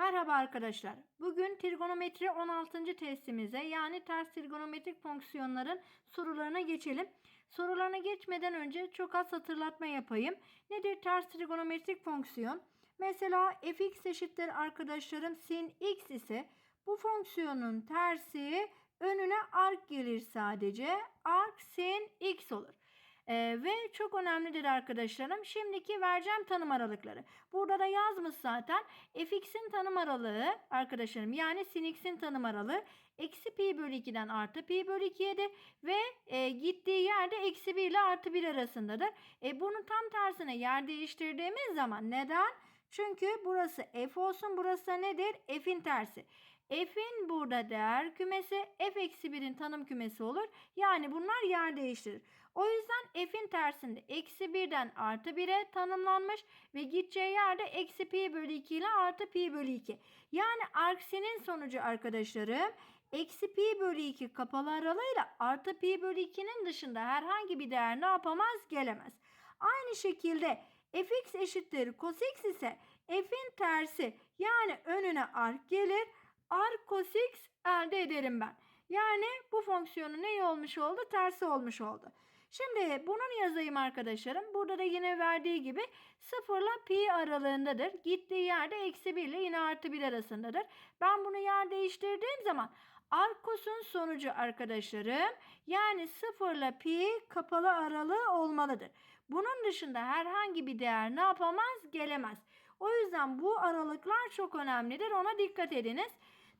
Merhaba arkadaşlar. Bugün trigonometri 16. testimize yani ters trigonometrik fonksiyonların sorularına geçelim. Sorularına geçmeden önce çok az hatırlatma yapayım. Nedir ters trigonometrik fonksiyon? Mesela fx eşittir arkadaşlarım sin x ise bu fonksiyonun tersi önüne arc gelir sadece. Arc sin x olur. Ee, ve çok önemlidir arkadaşlarım. Şimdiki vereceğim tanım aralıkları. Burada da yazmış zaten. fx'in tanım aralığı arkadaşlarım yani sin x'in tanım aralığı eksi pi bölü 2'den artı pi bölü 2'yedir. Ve e, gittiği yerde eksi 1 ile artı 1 arasındadır. E, bunun tam tersine yer değiştirdiğimiz zaman neden? Çünkü burası f olsun burası nedir? f'in tersi. F'in burada değer kümesi f eksi 1'in tanım kümesi olur. Yani bunlar yer değiştirir. O yüzden f'in tersinde eksi 1'den artı 1'e tanımlanmış ve gideceği yerde eksi pi bölü 2 ile artı pi bölü 2. Yani arksinin sonucu arkadaşlarım eksi pi bölü 2 kapalı aralığıyla artı pi bölü 2'nin dışında herhangi bir değer ne yapamaz gelemez. Aynı şekilde fx eşittir cos x ise f'in tersi yani önüne arc gelir arc cos x elde ederim ben. Yani bu fonksiyonun ne olmuş oldu? Tersi olmuş oldu. Şimdi bunu yazayım arkadaşlarım. Burada da yine verdiği gibi 0 ile pi aralığındadır. Gittiği yerde eksi 1 ile yine artı 1 arasındadır. Ben bunu yer değiştirdiğim zaman Arkos'un sonucu arkadaşlarım yani 0 ile pi kapalı aralığı olmalıdır. Bunun dışında herhangi bir değer ne yapamaz? Gelemez. O yüzden bu aralıklar çok önemlidir. Ona dikkat ediniz.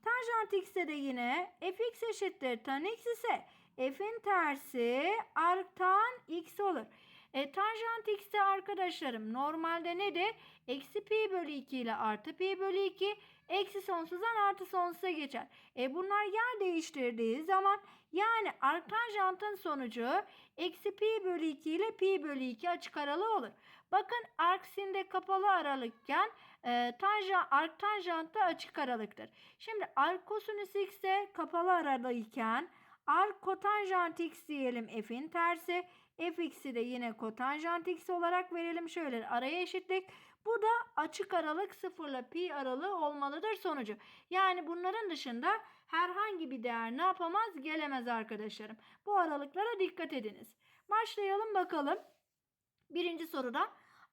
Tanjant x'e de yine fx eşittir tan x ise f'in tersi arctan x olur. E, tanjant x'te arkadaşlarım normalde nedir? Eksi pi bölü 2 ile artı pi bölü 2 eksi sonsuzdan artı sonsuza geçer. E, bunlar yer değiştirdiği zaman yani arctanjantın sonucu eksi pi bölü 2 ile pi bölü 2 açık aralığı olur. Bakın arksinde kapalı aralıkken e, tanjant, arctanjant da açık aralıktır. Şimdi arc kosinüs x de kapalı aralığıyken arc kotanjant x diyelim f'in tersi. fx'i de yine kotanjant x olarak verelim. Şöyle araya eşitlik. Bu da açık aralık 0 ile pi aralığı olmalıdır sonucu. Yani bunların dışında herhangi bir değer ne yapamaz gelemez arkadaşlarım. Bu aralıklara dikkat ediniz. Başlayalım bakalım. Birinci soruda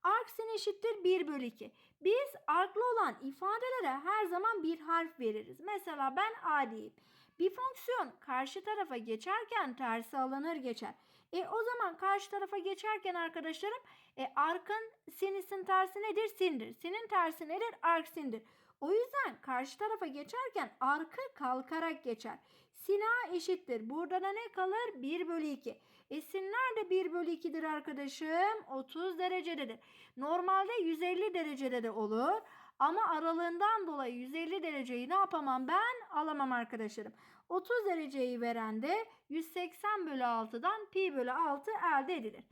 arc sin eşittir 1 bölü 2. Biz arclı olan ifadelere her zaman bir harf veririz. Mesela ben a diyeyim. Bir fonksiyon karşı tarafa geçerken tersi alınır geçer. E o zaman karşı tarafa geçerken arkadaşlarım e, arkın sinisin tersi nedir? Sindir. Sinin tersi nedir? Ark sindir. O yüzden karşı tarafa geçerken arkı kalkarak geçer. Sina eşittir. Burada da ne kalır? 1 bölü 2. E sinler de 1 bölü 2'dir arkadaşım. 30 derecededir. Normalde 150 derecede de olur. Ama aralığından dolayı 150 dereceyi ne yapamam ben? Alamam arkadaşlarım. 30 dereceyi veren de 180 bölü 6'dan pi bölü 6 elde edilir.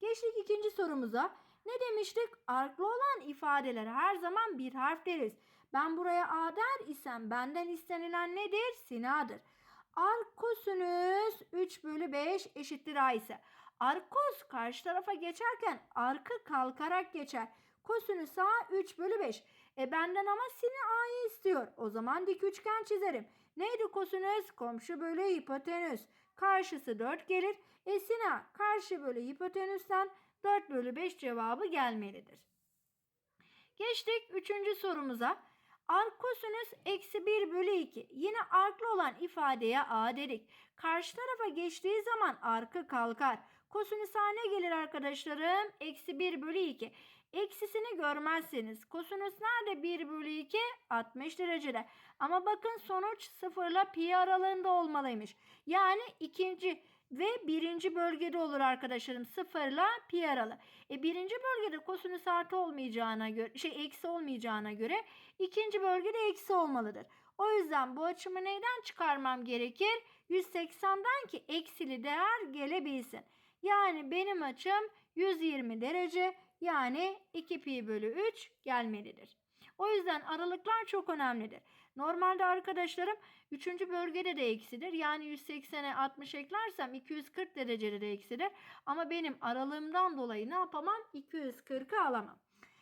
Geçtik ikinci sorumuza. Ne demiştik? Arklı olan ifadeler her zaman bir harf deriz. Ben buraya a der isem benden istenilen nedir? Sinadır. Ark kosinüs 3 bölü 5 eşittir a ise. Arkos karşı tarafa geçerken arkı kalkarak geçer. Kosinüs a 3 bölü 5. E benden ama sini a'yı istiyor. O zaman dik üçgen çizerim. Neydi kosinüs? Komşu bölü hipotenüs. Karşısı 4 gelir. E sina karşı bölü hipotenüsten 4 bölü 5 cevabı gelmelidir. Geçtik 3. sorumuza. Ark kosinüs eksi 1 bölü 2. Yine arklı olan ifadeye a dedik. Karşı tarafa geçtiği zaman arkı kalkar. Kosinüs a ne gelir arkadaşlarım? Eksi 1 bölü 2. Eksisini görmezseniz kosinüs nerede 1 bölü 2? 60 derecede. Ama bakın sonuç 0 ile pi aralığında olmalıymış. Yani ikinci ve birinci bölgede olur arkadaşlarım 0 ile pi aralığı. E birinci bölgede kosinüs artı olmayacağına göre şey eksi olmayacağına göre ikinci bölgede eksi olmalıdır. O yüzden bu açımı neyden çıkarmam gerekir? 180'den ki eksili değer gelebilsin. Yani benim açım 120 derece yani 2 pi bölü 3 gelmelidir. O yüzden aralıklar çok önemlidir. Normalde arkadaşlarım 3. bölgede de eksidir. Yani 180'e 60 eklersem 240 derecede de eksidir. Ama benim aralığımdan dolayı ne yapamam? 240'ı alamam.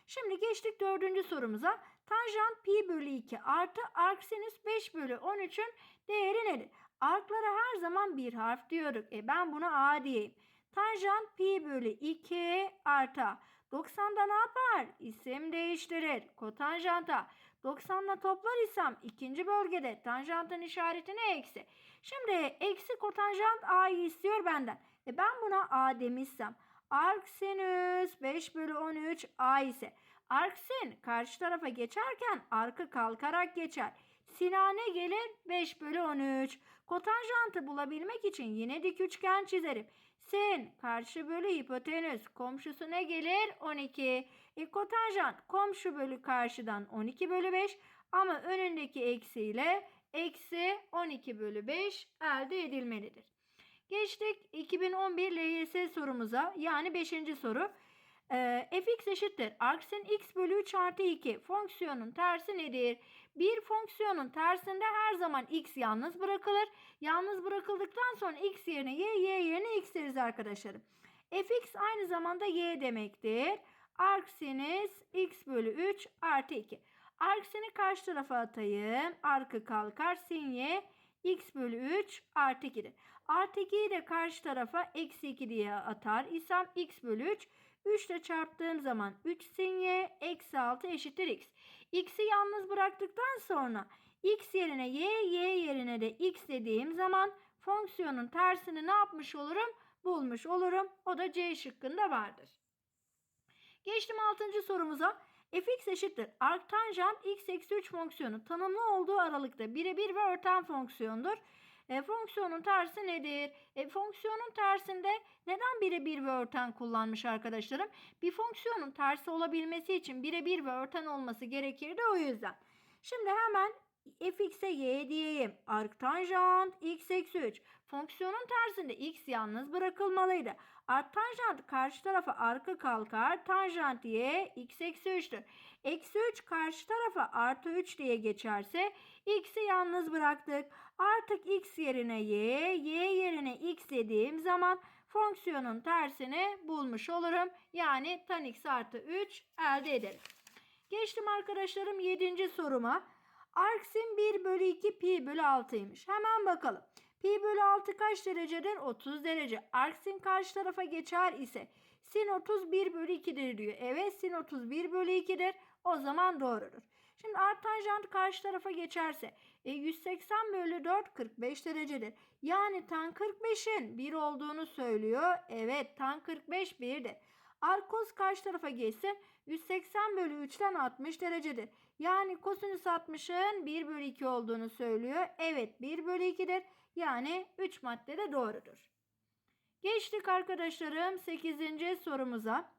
Şimdi geçtik dördüncü sorumuza. Tanjant pi bölü 2 artı arksinüs 5 bölü 13'ün değeri nedir? Arklara her zaman bir harf diyorduk. E ben buna A diyeyim. Tanjant pi bölü 2 artı A. 90'da ne yapar? İsim değiştirir. Kotanjanta. 90'la toplar isem ikinci bölgede tanjantın işareti ne eksi? Şimdi eksi kotanjant A'yı istiyor benden. E ben buna A demişsem. Arksinüs 5 bölü 13 A ise. Arksin karşı tarafa geçerken arka kalkarak geçer. Sinane gelir 5 bölü 13. Kotanjantı bulabilmek için yine dik üçgen çizerim. Sin karşı bölü hipotenüs komşusu ne gelir? 12. E, kotanjant komşu bölü karşıdan 12 bölü 5 ama önündeki eksiyle eksi 12 bölü 5 elde edilmelidir. Geçtik 2011 LYS sorumuza yani 5. soru. Ee, fx eşittir. Arksin x bölü 3 artı 2 fonksiyonun tersi nedir? Bir fonksiyonun tersinde her zaman x yalnız bırakılır. Yalnız bırakıldıktan sonra x yerine y, y yerine x deriz arkadaşlarım. fx aynı zamanda y demektir. Arksinüs x bölü 3 artı 2. Arksini karşı tarafa atayım. Arkı kalkar. Sin y x bölü 3 artı 2'dir. Artı 2'yi de karşı tarafa eksi 2 diye atar isem x bölü 3. 3 ile çarptığım zaman 3 sin y eksi 6 eşittir x. x'i yalnız bıraktıktan sonra x yerine y, y yerine de x dediğim zaman fonksiyonun tersini ne yapmış olurum? Bulmuş olurum. O da C şıkkında vardır. Geçtim 6. sorumuza. fx eşittir. Arktanjant x eksi 3 fonksiyonu tanımlı olduğu aralıkta birebir ve örten fonksiyondur. E, fonksiyonun tersi nedir? E, fonksiyonun tersinde neden birebir ve örten kullanmış arkadaşlarım? Bir fonksiyonun tersi olabilmesi için birebir ve örten olması gerekirdi o yüzden. Şimdi hemen fx'e y diyeyim. Arktanjant x eksi 3. Fonksiyonun tersinde x yalnız bırakılmalıydı. Arktanjant karşı tarafa arka kalkar. Tanjant y x eksi 3'tür. Eksi 3 karşı tarafa artı 3 diye geçerse x'i yalnız bıraktık. Artık x yerine y, y yerine x dediğim zaman fonksiyonun tersini bulmuş olurum. Yani tan x artı 3 elde ederim. Geçtim arkadaşlarım 7. soruma. Arksin 1 bölü 2 pi bölü 6'ymış. Hemen bakalım. Pi bölü 6 kaç derecedir? 30 derece. Arksin karşı tarafa geçer ise sin 31 bölü 2'dir diyor. Evet sin 31 bölü 2'dir. O zaman doğrudur. Şimdi artanjant karşı tarafa geçerse e, 180 bölü 4 45 derecedir. Yani tan 45'in 1 olduğunu söylüyor. Evet tan 45 1'dir. Arkos karşı tarafa geçsin 180 bölü 3'ten 60 derecedir. Yani kosinüs 60'ın 1 bölü 2 olduğunu söylüyor. Evet 1 bölü 2'dir. Yani 3 maddede doğrudur. Geçtik arkadaşlarım 8. sorumuza.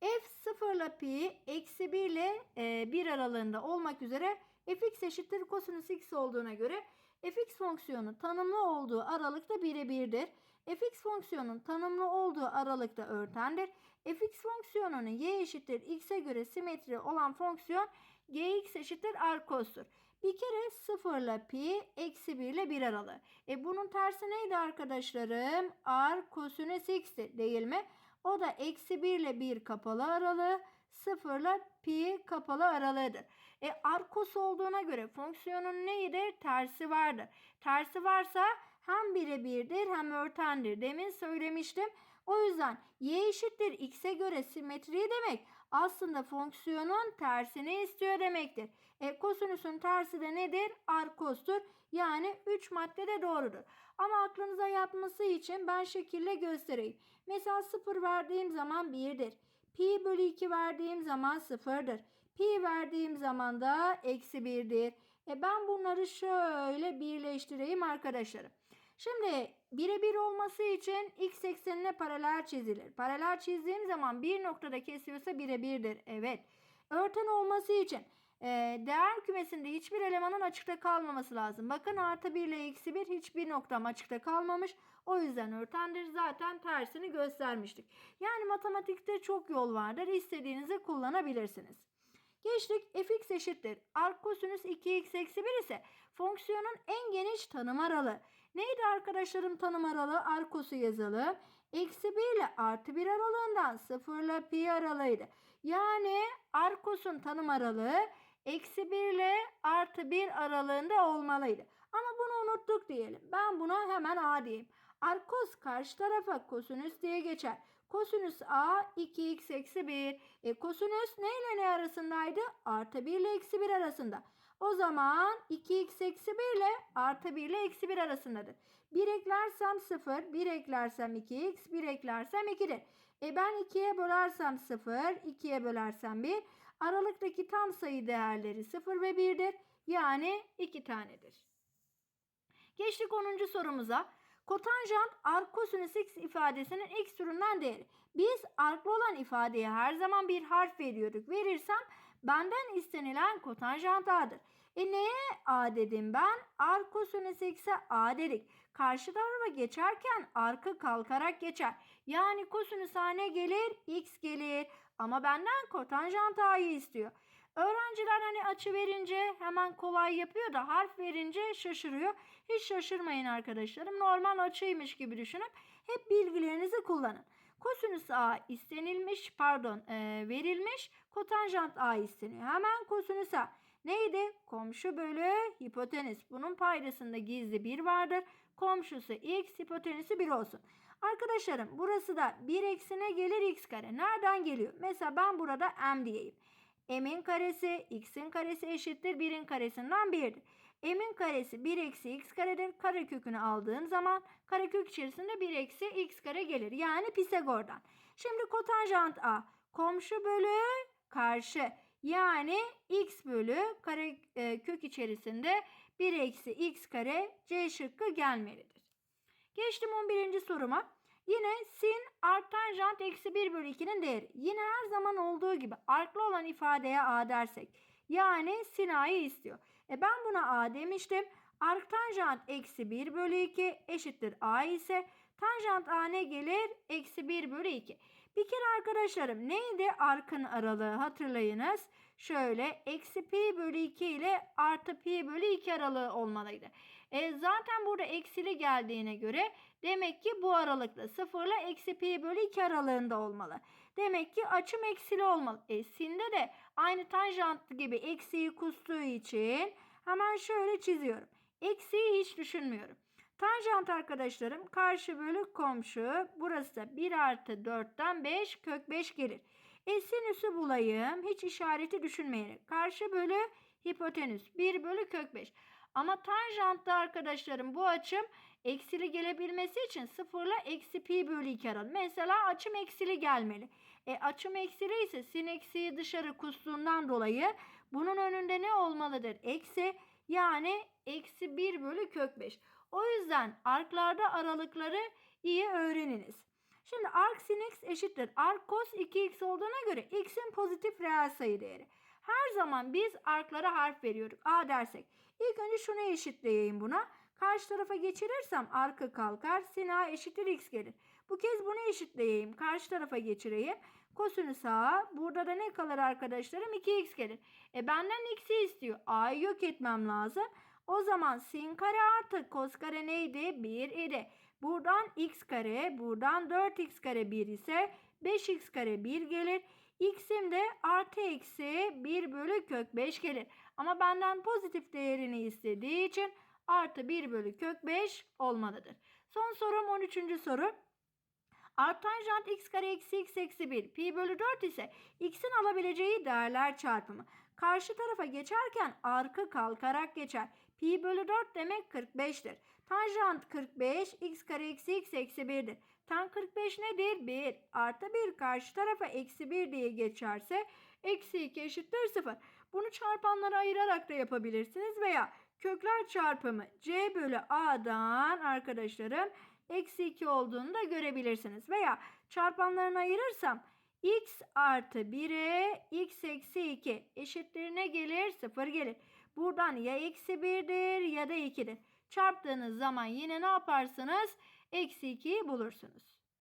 F 0 ile pi eksi 1 ile e, 1 aralığında olmak üzere fx eşittir kosinüs x olduğuna göre fx fonksiyonu tanımlı olduğu aralıkta birebirdir. fx fonksiyonun tanımlı olduğu aralıkta örtendir. fx fonksiyonunun y eşittir x'e göre simetri olan fonksiyon gx eşittir arkostur. Bir kere 0 ile pi eksi 1 ile 1 aralığı. E bunun tersi neydi arkadaşlarım? R kosinüs x'ti değil mi? O da eksi 1 ile 1 kapalı aralığı 0 ile pi kapalı aralığıdır. E arkos olduğuna göre fonksiyonun neyidir? Tersi vardır. Tersi varsa hem birebirdir hem örtendir. Demin söylemiştim. O yüzden y eşittir x'e göre simetri demek aslında fonksiyonun tersini istiyor demektir. E, kosinüsün tersi de nedir? Arkostur. Yani 3 maddede doğrudur. Ama aklınıza yatması için ben şekille göstereyim. Mesela 0 verdiğim zaman 1'dir. Pi bölü 2 verdiğim zaman 0'dır. Pi verdiğim zaman da eksi 1'dir. E ben bunları şöyle birleştireyim arkadaşlarım. Şimdi birebir olması için x eksenine paralel çizilir. Paralel çizdiğim zaman bir noktada kesiyorsa birebirdir. Evet. Örten olması için değer kümesinde hiçbir elemanın açıkta kalmaması lazım. Bakın artı 1 ile eksi 1 hiçbir noktam açıkta kalmamış. O yüzden örtendir zaten tersini göstermiştik. Yani matematikte çok yol vardır. İstediğinizi kullanabilirsiniz. Geçtik fx eşittir. Arc kosinüs 2x eksi 1 ise fonksiyonun en geniş tanım aralığı. Neydi arkadaşlarım tanım aralığı? Arkos'u yazalım. Eksi 1 ile artı 1 aralığından 0 ile pi aralığıydı. Yani arkos'un tanım aralığı eksi 1 ile artı 1 aralığında olmalıydı. Ama bunu unuttuk diyelim. Ben buna hemen A diyeyim. Arkos karşı tarafa kosinüs diye geçer. Kosinüs A 2x eksi 1. E, kosinüs ne ile ne arasındaydı? Artı 1 ile eksi 1 arasında. O zaman 2x eksi 1 ile artı 1 ile eksi 1 arasındadır. 1 eklersem 0, 1 eklersem 2x, 1 eklersem 2'dir. E ben 2'ye bölersem 0, 2'ye bölersem 1. Aralıktaki tam sayı değerleri 0 ve 1'dir. Yani 2 tanedir. Geçtik 10. sorumuza. Kotanjant arc kosinüs x ifadesinin x türünden değeri. Biz arklı olan ifadeye her zaman bir harf veriyorduk. Verirsem benden istenilen kotanjant a'dır. E neye a dedim ben? Arc kosinüs x'e a dedik. Karşı tarafa geçerken arka kalkarak geçer. Yani kosinüs a ne gelir? x gelir. Ama benden kotanjant a'yı istiyor. Öğrenciler hani açı verince hemen kolay yapıyor da harf verince şaşırıyor. Hiç şaşırmayın arkadaşlarım. Normal açıymış gibi düşünüp hep bilgilerinizi kullanın. Kosinüs A istenilmiş, pardon e, verilmiş, kotanjant A isteniyor. Hemen kosinüs A. Neydi? Komşu bölü hipotenüs. Bunun paydasında gizli 1 vardır. Komşusu x, hipotenüsü 1 olsun. Arkadaşlarım burası da 1 eksine gelir x kare. Nereden geliyor? Mesela ben burada m diyeyim. m'in karesi x'in karesi eşittir 1'in karesinden 1'dir. M'in karesi 1 eksi x karedir. Karekökünü aldığım zaman karekök içerisinde 1 eksi x kare gelir. Yani Pisagor'dan. Şimdi kotanjant A komşu bölü karşı. Yani x bölü kare e, kök içerisinde 1 eksi x kare C şıkkı gelmelidir. Geçtim 11. soruma. Yine sin arctanjant eksi 1 bölü 2'nin değeri. Yine her zaman olduğu gibi arklı olan ifadeye a dersek. Yani sin a'yı istiyor. E ben buna a demiştim. Arctanjant eksi 1 bölü 2 eşittir a ise tanjant a ne gelir? Eksi 1 bölü 2. Bir kere arkadaşlarım neydi arkın aralığı hatırlayınız. Şöyle eksi pi bölü 2 ile artı pi bölü 2 aralığı olmalıydı. E, zaten burada eksili geldiğine göre demek ki bu aralıkta 0 ile eksi pi bölü 2 aralığında olmalı. Demek ki açım eksili olmalı. E, sinde de aynı tanjant gibi eksiyi kustuğu için hemen şöyle çiziyorum. Eksiyi hiç düşünmüyorum. Tanjant arkadaşlarım karşı bölü komşu. Burası da 1 artı 4'ten 5 kök 5 gelir. E sinüsü bulayım. Hiç işareti düşünmeyerek. Karşı bölü hipotenüs. 1 bölü kök 5. Ama tanjantta arkadaşlarım bu açım eksili gelebilmesi için 0 ile eksi pi bölü 2 aralı. Mesela açım eksili gelmeli. E açım eksili ise sin eksiği dışarı kustuğundan dolayı bunun önünde ne olmalıdır? Eksi yani eksi 1 bölü kök 5. O yüzden arklarda aralıkları iyi öğreniniz. Şimdi arc sin x eşittir. Arc cos 2x olduğuna göre x'in pozitif reel sayı değeri. Her zaman biz arklara harf veriyoruz. A dersek. İlk önce şunu eşitleyeyim buna. Karşı tarafa geçirirsem arka kalkar. Sin a eşittir x gelir. Bu kez bunu eşitleyeyim. Karşı tarafa geçireyim. Kosinüs a. Burada da ne kalır arkadaşlarım? 2x gelir. E benden x'i istiyor. A'yı yok etmem lazım. O zaman sin kare artı kos kare neydi? 1 idi. Buradan x kare, buradan 4x kare 1 ise 5x kare 1 gelir. X'im de artı eksi 1 bölü kök 5 gelir. Ama benden pozitif değerini istediği için artı 1 bölü kök 5 olmalıdır. Son sorum 13. soru. Artanjant x kare eksi x eksi 1 pi bölü 4 ise x'in alabileceği değerler çarpımı. Karşı tarafa geçerken arka kalkarak geçer. Pi bölü 4 demek 45'tir. Tanjant 45 x kare eksi x eksi 1'dir. Tan 45 nedir? 1 artı 1 karşı tarafa eksi 1 diye geçerse eksi 2 eşittir 0. Bunu çarpanlara ayırarak da yapabilirsiniz veya kökler çarpımı c bölü a'dan arkadaşlarım eksi 2 olduğunu da görebilirsiniz. Veya çarpanlarını ayırırsam x artı 1'e x eksi 2 eşittirine gelir 0 gelir. Buradan ya eksi 1'dir ya da 2'dir. Çarptığınız zaman yine ne yaparsınız? Eksi 2'yi bulursunuz.